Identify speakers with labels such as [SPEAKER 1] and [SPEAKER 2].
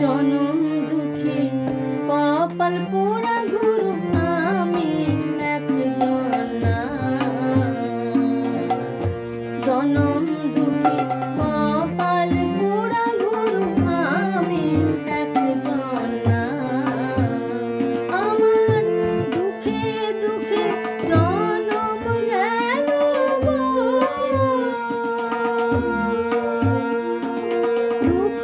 [SPEAKER 1] জনম দুঃখী, কপাল পোড়া গুরু, আমি একজন জনম দুঃখী, কপাল পোড়া গুরু, আমি একজন আমার দুঃখে দুঃখে জনম দুঃখ